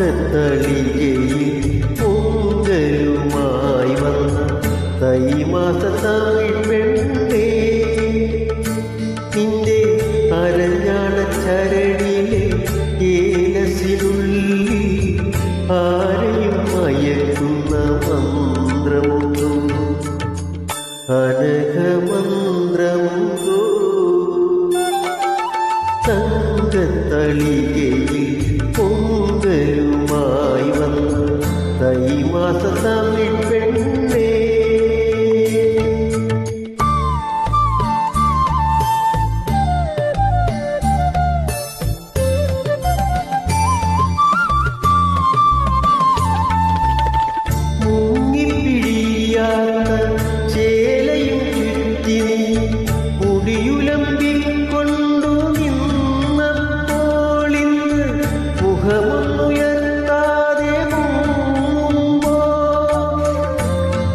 തങ്കത്തളികയിൽ പൊങ്കലുമായി വന്ന തൈമാസ തമിഴ് പെണ്ണേ നിന്റെ അരഞ്ഞാണ ചരടിലെ ഏലസിനുള്ളിൽ ആരെയും മയക്കുന്ന മന്ത്രമുണ്ടോ? അനഘമന്ത്രമുണ്ടോ തങ്കത്തളികയിൽ